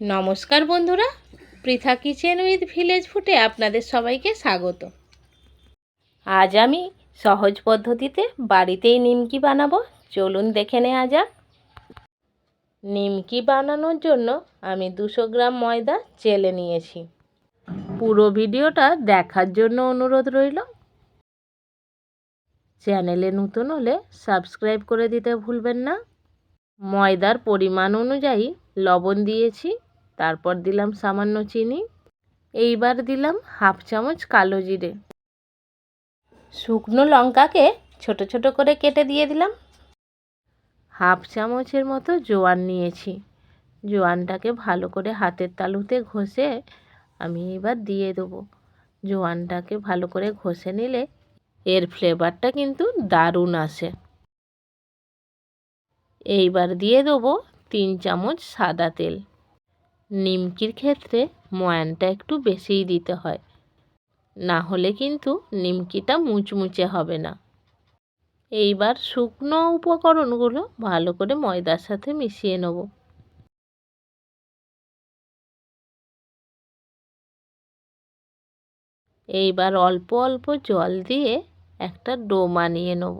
নমস্কার বন্ধুরা, Pritha kitchen with village ফুটে আপনাদের সবাইকে স্বাগত। আজ আমি সহজ পদ্ধতিতে বাড়িতেই নিমকি বানাবো। চলুন দেখে নেওয়া যাক। নিমকি বানানোর জন্য আমি দুশো গ্রাম ময়দা চেলে নিয়েছি। পুরো ভিডিওটা দেখার জন্য অনুরোধ রইল। চ্যানেলে নতুন হলে সাবস্ক্রাইব করে দিতে ভুলবেন না। ময়দার পরিমাণ অনুযায়ী লবণ দিয়েছি। তারপর দিলাম সামান্য চিনি। এইবার দিলাম হাফ চামচ কালো জিরে। শুকনো লঙ্কাকে ছোট ছোট করে কেটে দিয়ে দিলাম। হাফ চামচের মতো জোয়ান নিয়েছি। জোয়ানটাকে ভালো করে হাতের তালুতে ঘষে আমি এবার দিয়ে দেবো। জোয়ানটাকে ভালো করে ঘষে নিলে এর ফ্লেভারটা কিন্তু দারুণ আসে। এইবার দিয়ে দেবো তিন চামচ সাদা তেল। নিমকির ক্ষেত্রে ময়ানটা একটু বেশিই দিতে হয়। না হলে কিন্তু নিমকিটা মুচমুচে হবে না। এইবার শুকনো উপকরণগুলো ভালো করে ময়দার সাথে মিশিয়ে নেব। এইবার অল্প অল্প জল দিয়ে একটা ডো বানিয়ে নেব।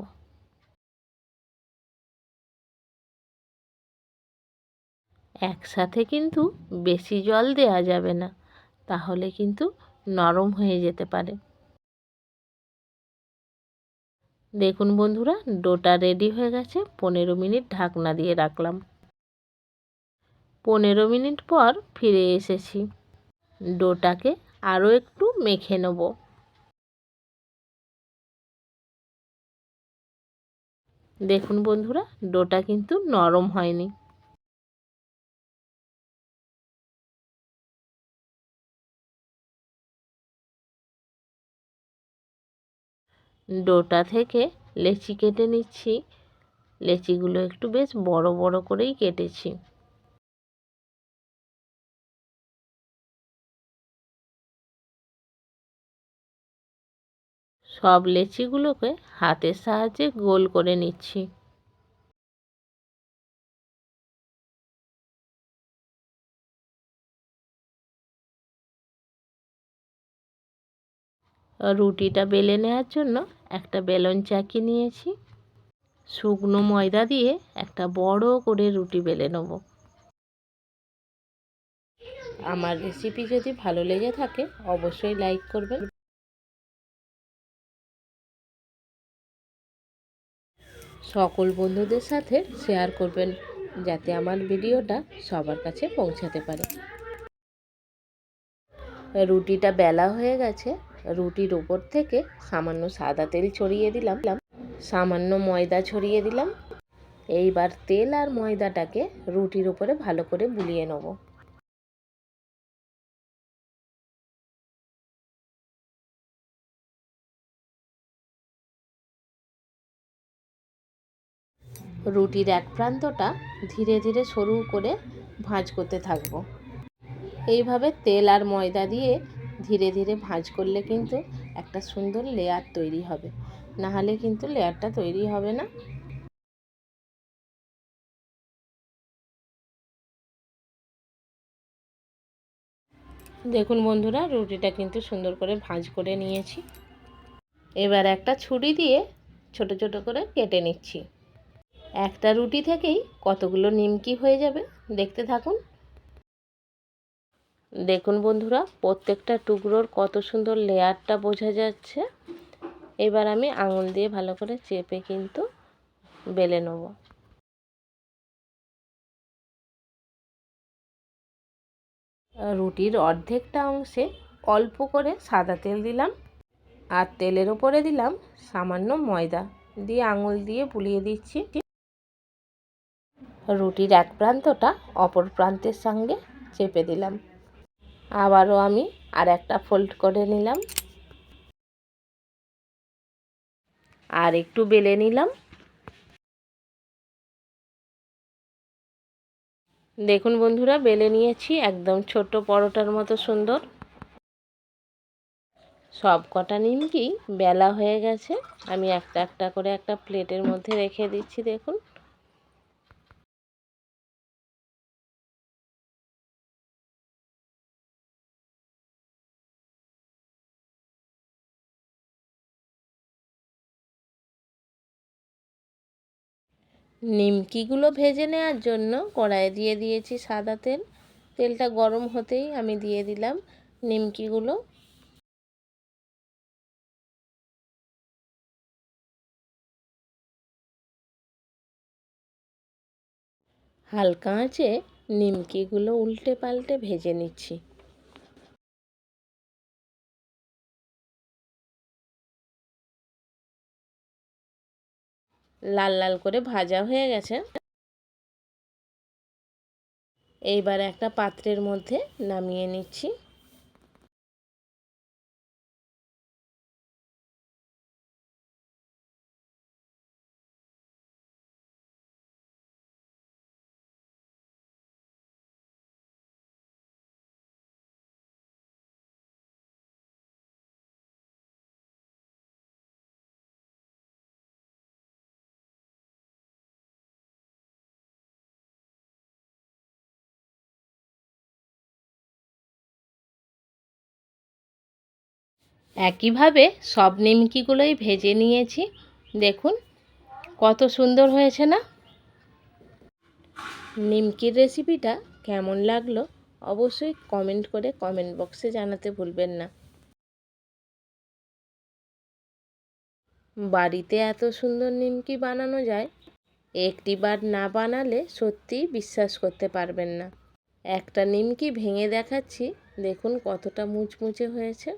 একসাথে কিন্তু বেশি জল দেওয়া যাবে না, তাহলে কিন্তু নরম হয়ে যেতে পারে। দেখুন বন্ধুরা, ডোটা রেডি হয়ে গেছে, পনেরো মিনিট ঢাকনা দিয়ে রাখলাম। পনেরো মিনিট পর ফিরে এসেছি। ডোটাকে আরও একটু মেখে নেব। দেখুন বন্ধুরা, ডোটা কিন্তু নরম হয়নি। ডোটা থেকে লেচি কেটে নিচ্ছি। লেচিগুলো একটু বেশ বড় বড় করেই কেটেছি। সব লেচিগুলোকে হাতের সাহায্যে গোল করে নিচ্ছি। রুটিটা বেলে নেওয়ার জন্য একটা বেলন চাকি নিয়েছি। শুকনো ময়দা দিয়ে একটা বড় করে রুটি বেলে নেব। আমার রেসিপি যদি ভালো লেগে থাকে, অবশ্যই লাইক করবেন। সকল বন্ধুদের সাথে শেয়ার করবেন, যাতে আমার ভিডিওটা সবার কাছে পৌঁছাতে পারে। রুটিটা বেলা হয়ে গেছে রুটির ওপর থেকে সামান্য সাদা তেল ছড়িয়ে দিলাম। সামান্য ময়দা ছড়িয়ে দিলাম। এইবার তেল আর ময়দাটাকে রুটির উপরে ভালো করে বুলিয়ে নেব। রুটির এক প্রান্তটা ধীরে ধীরে সরু করে ভাঁজ করতে থাকব। এইভাবে তেল আর ময়দা দিয়ে ধীরে ধীরে ভাঁজ করলে কিন্তু একটা সুন্দর লেয়ার তৈরি হবে। নাহলে কিন্তু লেয়ারটা তৈরি হবে না। দেখুন বন্ধুরা, রুটিটা কিন্তু সুন্দর করে ভাঁজ করে নিয়েছি। এবার একটা ছুরি দিয়ে ছোট ছোট করে কেটে নিচ্ছি। একটা রুটি থেকেই কতগুলো নিমকি হয়ে যাবে দেখতে থাকুন। দেখুন বন্ধুরা, প্রত্যেকটা টুকরোর কত সুন্দর লেয়ারটা বোঝা যাচ্ছে। এবার আমি আঙুল দিয়ে ভালো করে চেপে কিন্তু বেলে নেব। রুটির অর্ধেকটা অংশে অল্প করে সাদা তেল দিলাম আর তেলের ওপরে দিলাম সামান্য ময়দা দিয়ে আঙুল দিয়ে বুলিয়ে দিচ্ছি। রুটির এক প্রান্তটা অপর প্রান্তের সঙ্গে চেপে দিলাম। আবারও আমি আর একটা ফোল্ড করে নিলাম। আর একটু বেলে নিলাম। দেখুন বন্ধুরা, বেলে নিয়েছি, একদম ছোট পরোটার মতো সুন্দর। সব কটা নিমকি বেলা হয়ে গেছে। আমি একটা একটা করে একটা প্লেটের মধ্যে রেখে দিচ্ছি, দেখুন। নিমকিগুলো ভেজে নেওয়ার জন্য কড়াইয়ে দিয়ে দিয়েছি সাদা তেল। তেলটা গরম হতেই আমি দিয়ে দিলাম নিমকিগুলো। হালকা আঁচে নিমকিগুলো উল্টে পাল্টে ভেজে নিচ্ছি। লাল লাল করে ভাজা হয়ে গেছে। এইবার একটা পাত্রের মধ্যে নামিয়ে নিচ্ছি। একইভাবে সব নিমকিগুলোই ভেজে নিয়েছি। দেখুন, কত সুন্দর হয়েছে না? নিমকির রেসিপিটা কেমন লাগল অবশ্যই কমেন্ট করে কমেন্ট বক্সে জানাতে ভুলবেন না। বাড়িতে এত সুন্দর নিমকি বানানো যায় একটি বার না বানালে সত্যিই বিশ্বাস করতে পারবেন না। একটা নিমকি ভেঙে দেখাচ্ছি, দেখুন কতটা মুচমুচে হয়েছে।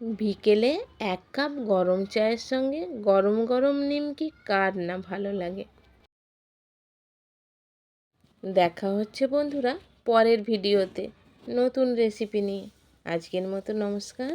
বিকেলে এক কাপ গরম চায়ের সঙ্গে গরম গরম নিমকি কার না ভালো লাগে? দেখা হচ্ছে বন্ধুরা পরের ভিডিওতে নতুন রেসিপি নিয়ে। আজকের মতো নমস্কার।